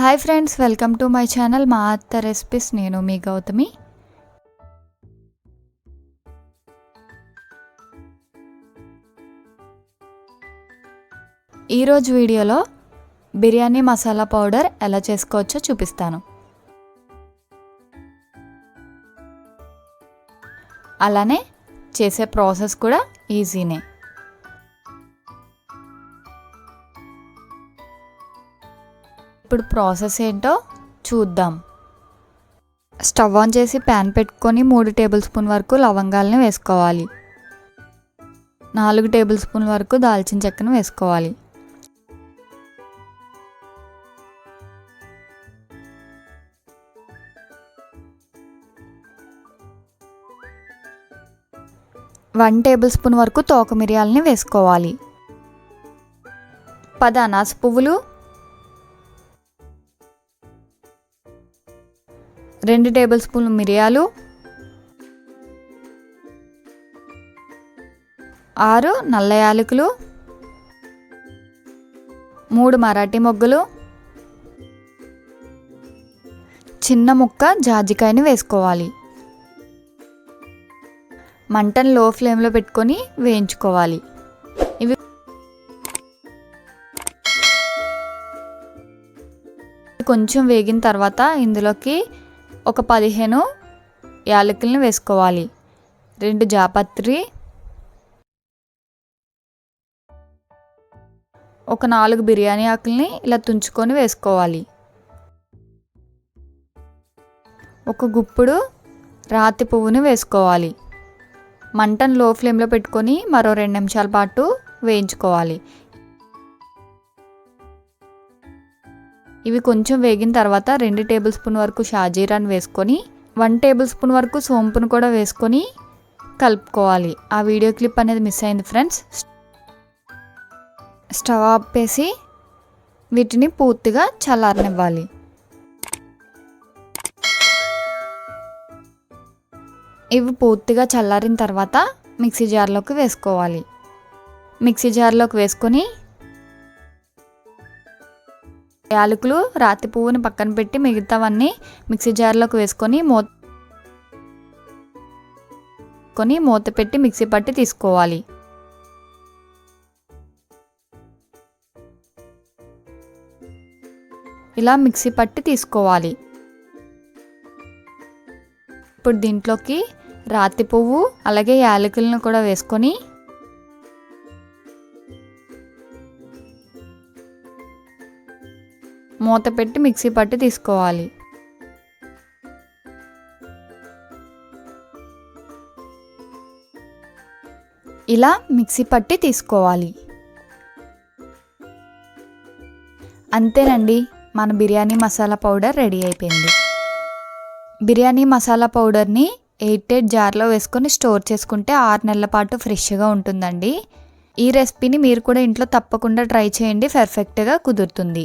Hi friends welcome to my channel మా అత్త recipes. నేను మీ గౌతమి. ఈరోజు వీడియోలో బిర్యానీ మసాలా పౌడర్ ఎలా చేసుకోవచ్చో చూపిస్తాను. అలానే చేసే ప్రాసెస్ కూడా ఈజీనే. ఇప్పుడు ప్రాసెస్ ఏంటో చూద్దాం. స్టవ్ ఆన్ చేసి ప్యాన్ పెట్టుకొని మూడు టేబుల్ స్పూన్ వరకు లవంగాలని వేసుకోవాలి. నాలుగు టేబుల్ స్పూన్ వరకు దాల్చిన చెక్కను వేసుకోవాలి. వన్ టేబుల్ స్పూన్ వరకు తోక మిరియాలని వేసుకోవాలి. పది అనాస పువ్వులు రెండు టేబుల్ స్పూన్లు మిరియాలు. ఆరు నల్ల యాలకులు. మూడు మరాఠీ మొగ్గలు. చిన్న ముక్క జాజికాయని వేసుకోవాలి. మంటను లో ఫ్లేమ్లో పెట్టుకొని వేయించుకోవాలి. ఇవి కొంచెం వేగిన తర్వాత ఇందులోకి ఒక పదిహేను యాలకులను వేసుకోవాలి. రెండు జాపత్రి. ఒక నాలుగు బిర్యానీ ఆకుల్ని ఇలా తుంచుకొని వేసుకోవాలి. ఒక గుప్పుడు రాతి పువ్వుని వేసుకోవాలి. మంటను లో ఫ్లేమ్లో పెట్టుకొని మరో రెండు నిమిషాల పాటు వేయించుకోవాలి. ఇవి కొంచెం వేగిన తర్వాత రెండు టేబుల్ స్పూన్ వరకు షాజీరాని వేసుకొని వన్ టేబుల్ స్పూన్ వరకు సోంపును కూడా వేసుకొని కలుపుకోవాలి. ఆ వీడియో క్లిప్ అనేది మిస్ అయింది ఫ్రెండ్స్. స్టవ్ ఆపేసి వీటిని పూర్తిగా చల్లారనివ్వాలి. ఇవి పూర్తిగా చల్లారిన తర్వాత మిక్సీ జార్లోకి వేసుకోవాలి. మిక్సీ జార్లోకి వేసుకొని యాలకులు రాతి పువ్వుని పక్కన పెట్టి మిగతావన్నీ మిక్సీ జార్లోకి వేసుకొని మూత కొని మూత పెట్టి మిక్సీ పట్టి తీసుకోవాలి. ఇలా మిక్సీ పట్టి తీసుకోవాలి. ఇప్పుడు దీంట్లోకి రాతి పువ్వు అలాగే యాలకులను కూడా వేసుకొని మూత పెట్టి మిక్సీ పట్టి తీసుకోవాలి. ఇలా మిక్సీ పట్టి తీసుకోవాలి. అంతేనండి మన బిర్యానీ మసాలా పౌడర్ రెడీ అయిపోయింది. బిర్యానీ మసాలా పౌడర్ని ఎయిట్ ఎయిట్ జార్లో వేసుకొని స్టోర్ చేసుకుంటే ఆరు నెలల పాటు ఫ్రెష్గా ఉంటుందండి. ఈ రెసిపీని మీరు కూడా ఇంట్లో తప్పకుండా ట్రై చేయండి పర్ఫెక్ట్గా కుదురుతుంది.